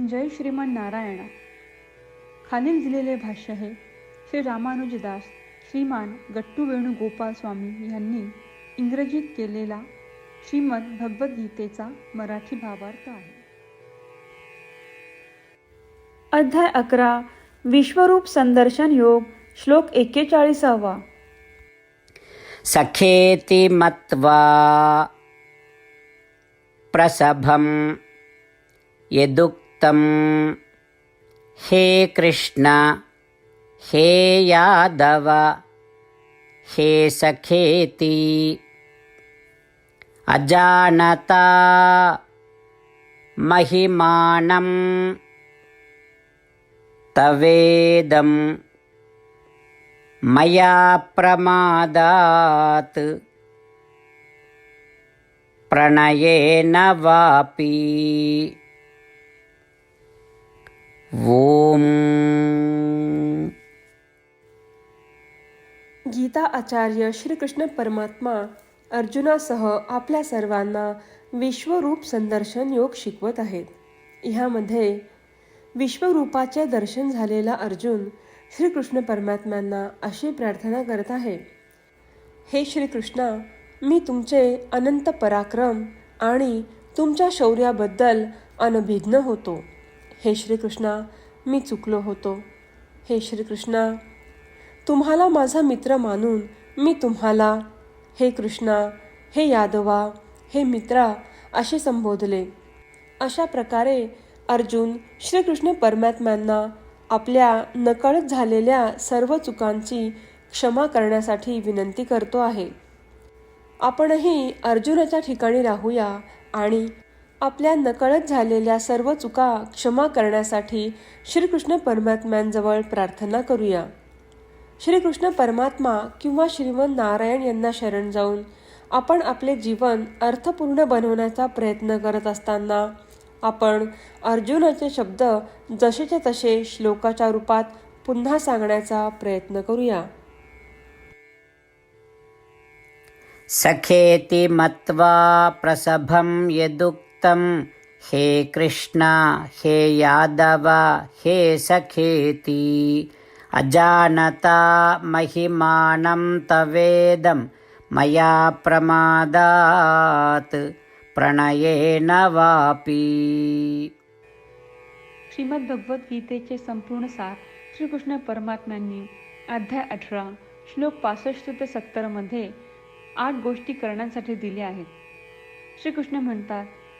जय श्रीमान नारायणा. खालील दिलेले भाष्य हे श्री रामानुजदास श्रीमान गट्टू वेणुगोपाल स्वामी यांनी इंग्रजीत केलेला श्रीमद भगवद्गीतेचा मराठी भावार्थ आहे. अध्याय अकरा विश्वरूप संदर्शन योग श्लोक एक्केचाळीसावा. सखेति मत्वा प्रसभं यदुक्तं हे कृष्ण हे यादव हे सखेति अजानता महिमानं तवेदम् मया प्रमादात्। प्रणयेन वापि ओम. गीता आचार्य श्रीकृष्ण परमात्मा अर्जुनासह आपल्या सर्वांना विश्वरूप संदर्शन योग शिकवत आहेत. ह्यामध्ये विश्वरूपाचे दर्शन झालेला अर्जुन श्रीकृष्ण परमात्म्यांना अशी प्रार्थना करत आहे. हे श्रीकृष्णा मी तुमचे अनंत पराक्रम आणि तुमच्या शौर्याबद्दल अनभिज्ञ होतो. हे श्रीकृष्णा मी चुकलो होतो. हे श्रीकृष्णा तुम्हाला माझा मित्र मानून मी तुम्हाला हे कृष्णा हे यादवा हे मित्रा असे संबोधले. अशा प्रकारे अर्जुन श्रीकृष्ण परमात्म्यांना आपल्या नकळत झालेल्या सर्व चुकांची क्षमा करण्यासाठी विनंती करतो आहे. आपणही अर्जुनाच्या ठिकाणी राहूया आणि आपल्या नकळत झालेल्या सर्व चुका क्षमा करण्यासाठी श्रीकृष्ण परमात्म्यांजवळ प्रार्थना करूया. श्रीकृष्ण परमात्मा किंवा श्रीमंत नारायण यांना शरण जाऊन आपण आपले जीवन अर्थपूर्ण बनवण्याचा प्रयत्न करत असताना आपण अर्जुनाचे शब्द जसेच्या तसे श्लोकाच्या रूपात पुन्हा सांगण्याचा प्रयत्न करूया. सखेति मत्वा प्रसभं यदुक्तं हे कृष्णा हे यादव हे सखेति। अजानता महिमानं तवेदं मया प्रमादात्। प्रणयेन वापि। श्रीमद संपूर्ण सार श्रीकृष्ण परमात्म्यांनी अध्याय अठरा श्लोक पासष्ट ते सत्तरमध्ये आठ गोष्टी करण्यासाठी दिल्या आहेत. श्रीकृष्ण म्हणतात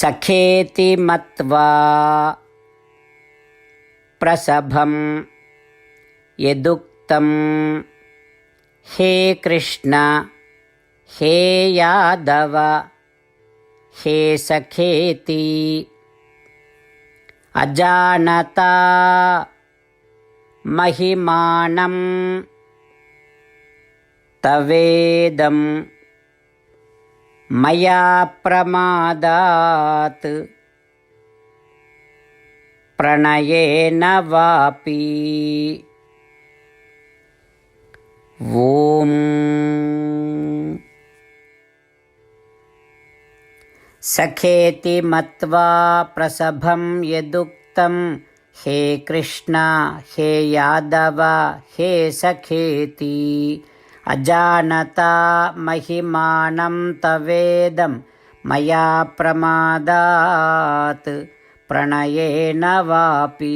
सखेति मत्वा प्रसभं यदुक्तं हे कृष्ण हे यादव हे सखेति अजानता महिमानं तवेदम् मया प्रमादात्। प्रणयेन वापि। ॐ। सखेति मत्वा प्रसभं यदुक्तं हे कृष्ण हे यादव हे सखेति अजानता महिमानं तवेदं मया प्रमादात् प्रणयेन वापि